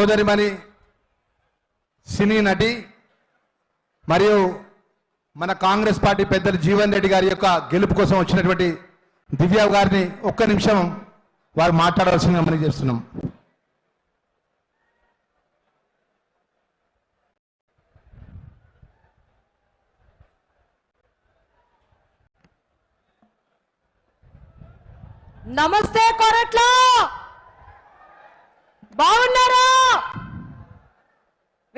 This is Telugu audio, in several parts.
సోదరిమణి సినీ నటి మరియు మన కాంగ్రెస్ పార్టీ పెద్దలు జీవన్ రెడ్డి గారి యొక్క గెలుపు కోసం వచ్చినటువంటి దివ్య గారిని ఒక్క నిమిషం వారు మాట్లాడవలసిందిగా మనం చేస్తున్నాం. నమస్తే కొరట్లో! బాగున్నారా?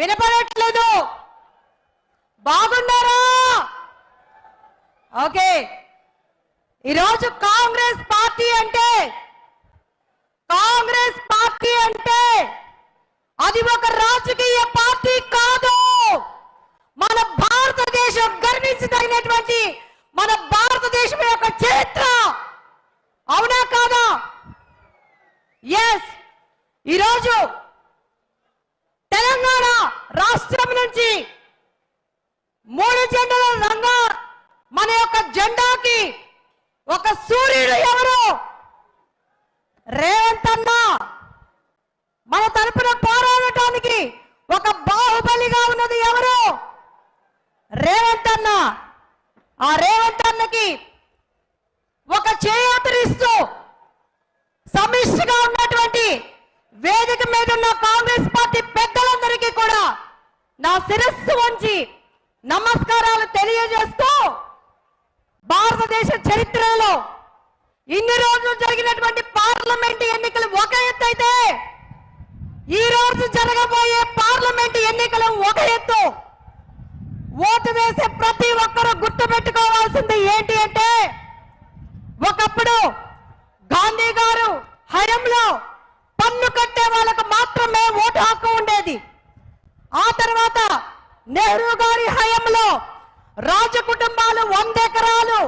వినపడట్లేదు. బాగున్నారా? ఓకే. ఈరోజు కాంగ్రెస్ పార్టీ అంటే కాంగ్రెస్ పార్టీ అంటే అది ఒక రాజకీయ పార్టీ కాదు. మన భారతదేశం గర్వించదగినటువంటి మన భారతదేశం యొక్క చరిత్ర. అవునా కాదా? ఎస్ ఈరోజు తెలంగాణ రాష్ట్రం నుంచి మూడు జెండల రంగా మన యొక్క జెండాకి ఒక సూర్యుడు ఎవరు? రేవంత్ అన్న. మన తరపున పోరాడటానికి ఒక బాహుబలిగా ఉన్నది ఎవరు? రేవంత్ అన్న. ఆ రేవంత్ అన్నకి ఒక చేయూతనిస్తూ సమిష్టిగా ఉన్నటువంటి వేదిక మీద ఉన్న కాంగ్రెస్ పార్టీ నా శిరస్సు వంచి నమస్కారాలు తెలియజేస్తూ భారతదేశ చరిత్రలో ఇన్ని రోజులు జరిగినటువంటి పార్లమెంట్ ఎన్నికలు ఒక ఎత్తు అయితే ఈ రోజు జరగబోయే పార్లమెంట్ ఎన్నికలు ఒక ఎత్తు. ఓటు వేసే ప్రతి ఒక్కరూ గుర్తుపెట్టుకోవాల్సింది ఏంటి అంటే ఒకప్పుడు గాంధీ గారు హయంలో పన్ను కట్టే వాళ్ళకు మాత్రమే ఓటు హక్కు ఉండేది. ఆ తర్వాత నెహ్రూ గారి హయంలో రాజ కుటుంబాలు వంద ఎకరాలు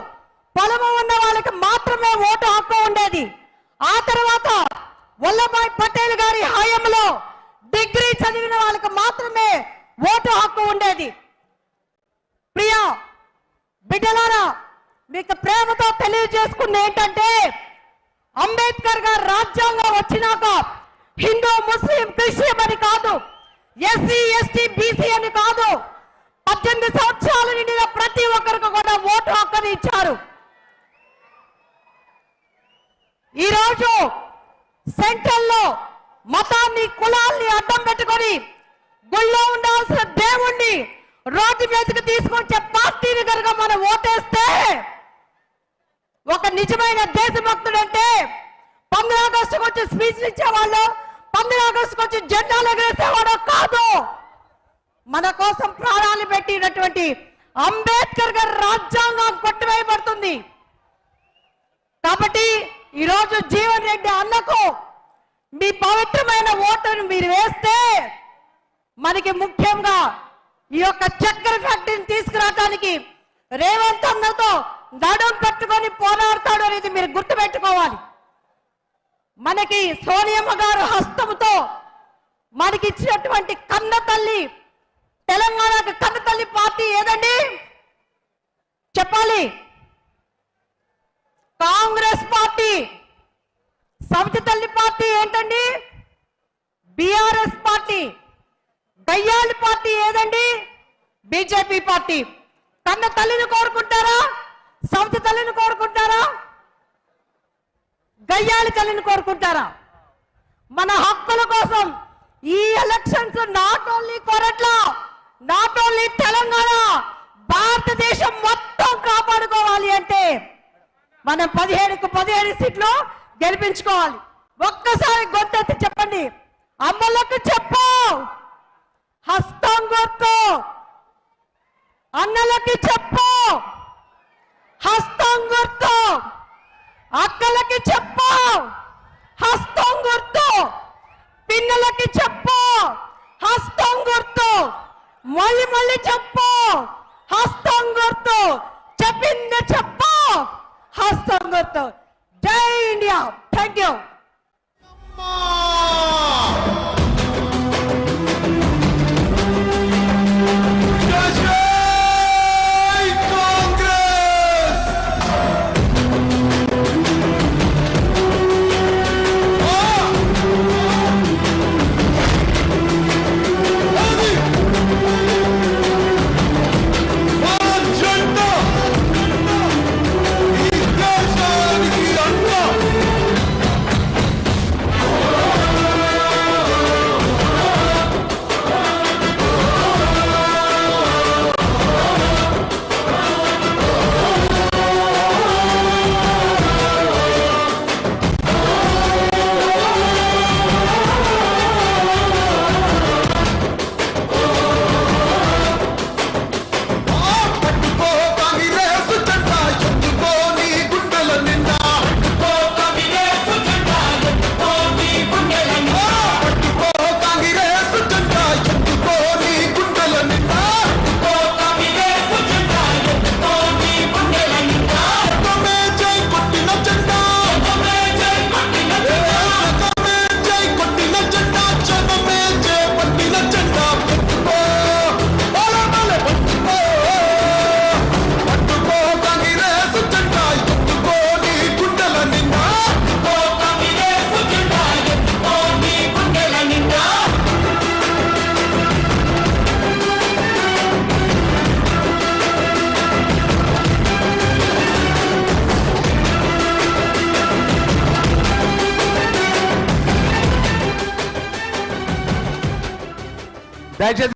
పొలము ఉన్న వాళ్ళకి మాత్రమే ఓటు హక్కు ఉండేది. ఆ తర్వాత వల్లభాయ్ పటేల్ గారి హయంలో డిగ్రీ చదివిన వాళ్ళకి మాత్రమే ఓటు హక్కు ఉండేది. ప్రియా బిడ్డలారా మీకు ప్రేమతో తెలియజేసుకుంది ఏంటంటే అంబేద్కర్ గారు రాజ్యాంగం వచ్చినాక హిందూ ముస్లిం క్రిస్టియన్ అని కాదు. ఎస్సీ ఎస్టీ బీసీ అని కాదు. పద్దెనిమిది సంవత్సరాలు నిండిన ప్రతి ఒక్కరికి కూడా ఓటు హక్కుని ఇచ్చారు. ఈరోజు సెంట్రల్లో మతాన్ని కులాల్ని అడ్డం పెట్టుకొని గుళ్ళో ఉండాల్సిన దేవుణ్ణి రోడ్డు మీదకి తీసుకొచ్చే పార్టీని కనుక మనం ఓటేస్తే ఒక నిజమైన దేశభక్తుడు అంటే పంద్ర వచ్చి స్పీచ్లు ఇచ్చేవాళ్ళు పంద్ర ఆగస్టుకు వచ్చి జెండాలు ఎగరేసేవాడో కాదు. మన కోసం ప్రాణాలు పెట్టినటువంటి అంబేద్కర్ గారి రాజ్యాంగం కొట్టివేయబడుతుంది. కాబట్టి ఈరోజు జీవన్ రెడ్డి అన్నకు మీ పవిత్రమైన ఓటును మీరు వేస్తే మనకి ముఖ్యంగా ఈ యొక్క చక్కెర ఫ్యాక్టరీని తీసుకురావడానికి రేవంత్ అన్నతో నడుం పెట్టుకొని పోరాడతాడు అనేది మీరు గుర్తుపెట్టుకోవాలి. మనకి సోనియమ్మ గారు హస్తముతో మనకి ఇచ్చినటువంటి కన్న తల్లి తెలంగాణకు కన్న తల్లి పార్టీ ఏదండి? చెప్పాలి. కాంగ్రెస్ పార్టీ సవితి తల్లి పార్టీ ఏంటండి? బిఆర్ఎస్ పార్టీ గయ్యాలి పార్టీ ఏదండి? BJP party. కన్న తల్లిని కోరుకుంటారా? సౌతి తల్లిని కోరుకుంటారా? గయ్యాలి తల్లిని కోరుకుంటారా? మన హక్కుల కోసం ఈ elections not only Koratla not only Telangana భారతదేశం మొత్తం కాపాడుకోవాలి అంటే మనం పదిహేడుకు పదిహేడు సీట్లు గెలిపించుకోవాలి. ఒక్కసారి గొంతెత్తి చెప్పండి. అమ్మలకు చెప్పు హస్తం గుర్తు అన్నలకి చెప్పు హస్తం గుర్తు అక్కలకి చెప్పు. హస్తం గుర్తు. పిన్నలకి చెప్పు. హస్తం గుర్తు. మళ్ళీ మళ్ళీ చెప్పు. హస్తం గుర్తు. చెప్పింది చెప్పు. హస్తం గుర్తు. జై ఇండియా. థ్యాంక్ యూ దయచేసి